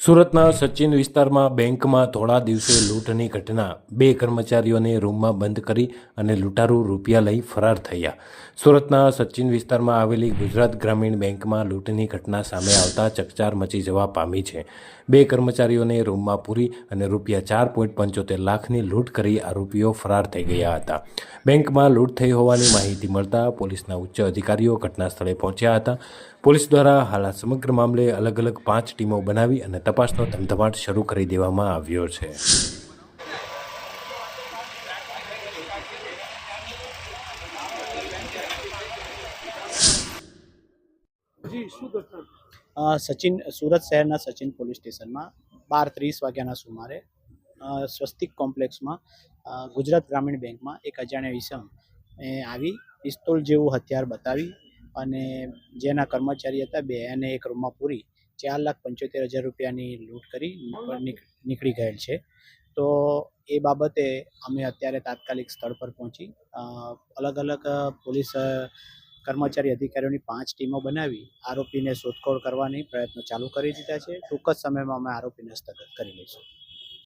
સુરતના સચિન વિસ્તારમાં બેંકમાં થોડા દિવસે લૂંટની ઘટના. બે કર્મચારીઓને રૂમમાં બંધ કરી અને લૂંટારૂ રૂપિયા લઈ ફરાર થયા. સુરતના સચિન વિસ્તારમાં આવેલી ગુજરાત ગ્રામીણ બેંકમાં લૂંટની ઘટના સામે આવતા ચકચાર મચી જવા પામી છે. બે કર્મચારીઓને રૂમમાં પૂરી અને રૂપિયા ચાર પોઈન્ટ પંચોતેર લાખની લૂંટ કરી આરોપીઓ ફરાર થઈ ગયા હતા. બેંકમાં લૂંટ થઈ હોવાની માહિતી મળતા પોલીસના ઉચ્ચ અધિકારીઓ ઘટના સ્થળે પહોંચ્યા હતા. પોલીસ દ્વારા હાલ સમગ્ર મામલે અલગ અલગ પાંચ ટીમો બનાવી અને તપાસનો ધમધમાટ શરૂ કરી દેવામાં આવ્યો છે. સચિન, સુરત શહેરના સચિન પોલીસ સ્ટેશનમાં બાર ત્રીસ વાગ્યાના સુમારે સ્વસ્તિક કોમ્પ્લેક્સમાં ગુજરાત ગ્રામીણ બેંકમાં એક અજાણ્યા વિષમ આવી પિસ્તોલ જેવું હથિયાર બતાવી અને જેના કર્મચારી હતા બે અને એક રૂમમાં પૂરી ચાર લાખ પંચોતેર હજાર રૂપિયાની લૂંટ કરી નીકળી ગયેલ છે. તો એ બાબતે અમે અત્યારે તાત્કાલિક સ્થળ પર પહોંચી અલગ અલગ પોલીસ કર્મચારી અધિકારીઓની પાંચ ટીમો બનાવી, આરોપીને શોધખોળ કરવાની પ્રયત્નો ચાલુ કરી દીધા છે. ટૂંક જ સમયમાં અમે આરોપીને હસ્તગત કરી લઈશું.